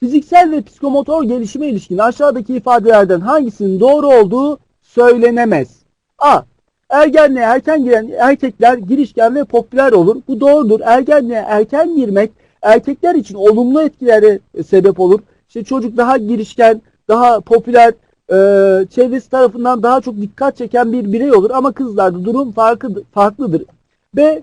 Fiziksel ve psikomotor gelişime ilişkin aşağıdaki ifadelerden hangisinin doğru olduğu söylenemez. A. Ergenliğe erken giren erkekler girişken ve popüler olur. Bu doğrudur. Ergenliğe erken girmek erkekler için olumlu etkilere sebep olur. İşte çocuk daha girişken, daha popüler, e, çevresi tarafından daha çok dikkat çeken bir birey olur. Ama kızlarda durum farklı, farklıdır. B.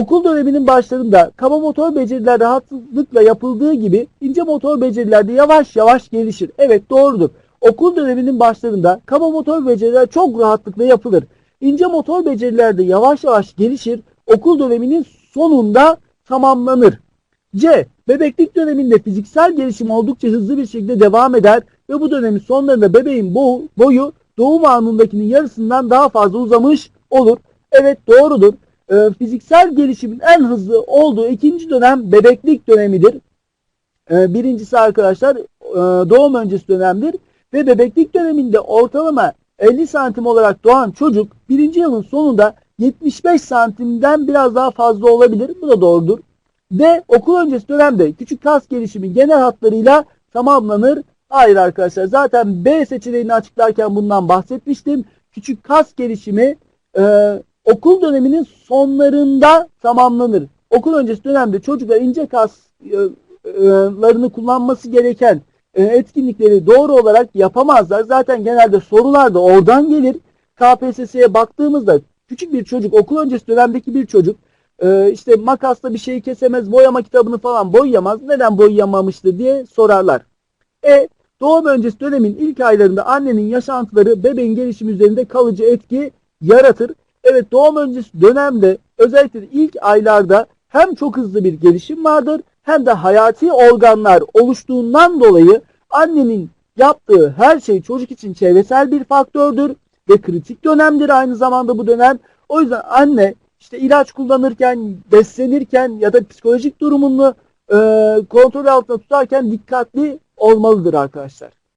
Okul döneminin başlarında kaba motor beceriler rahatlıkla yapıldığı gibi ince motor beceriler de yavaş yavaş gelişir. Evet doğrudur. Okul döneminin başlarında kaba motor beceriler çok rahatlıkla yapılır. İnce motor beceriler de yavaş yavaş gelişir. Okul döneminin sonunda tamamlanır. C. Bebeklik döneminde fiziksel gelişim oldukça hızlı bir şekilde devam eder ve bu dönemin sonlarında bebeğin bo- boyu doğum anındakinin yarısından daha fazla uzamış olur. Evet doğrudur. Ee, fiziksel gelişimin en hızlı olduğu ikinci dönem bebeklik dönemidir. Ee, birincisi arkadaşlar e, doğum öncesi dönemdir ve bebeklik döneminde ortalama 50 santim olarak doğan çocuk birinci yılın sonunda 75 santimden biraz daha fazla olabilir. Bu da doğrudur. D. Okul öncesi dönemde küçük kas gelişimi genel hatlarıyla tamamlanır. Hayır arkadaşlar zaten B seçeneğini açıklarken bundan bahsetmiştim. Küçük kas gelişimi e, okul döneminin sonlarında tamamlanır. Okul öncesi dönemde çocuklar ince kaslarını kullanması gereken e, etkinlikleri doğru olarak yapamazlar. Zaten genelde sorular da oradan gelir. KPSS'ye baktığımızda küçük bir çocuk, okul öncesi dönemdeki bir çocuk e, işte makasla bir şeyi kesemez, boyama kitabını falan boyayamaz. Neden boyayamamıştı diye sorarlar. E doğum öncesi dönemin ilk aylarında annenin yaşantıları bebeğin gelişimi üzerinde kalıcı etki yaratır. Evet doğum öncesi dönemde özellikle ilk aylarda hem çok hızlı bir gelişim vardır hem de hayati organlar oluştuğundan dolayı annenin yaptığı her şey çocuk için çevresel bir faktördür ve kritik dönemdir aynı zamanda bu dönem. O yüzden anne işte ilaç kullanırken, beslenirken ya da psikolojik durumunu e, kontrol altında tutarken dikkatli olmalıdır arkadaşlar.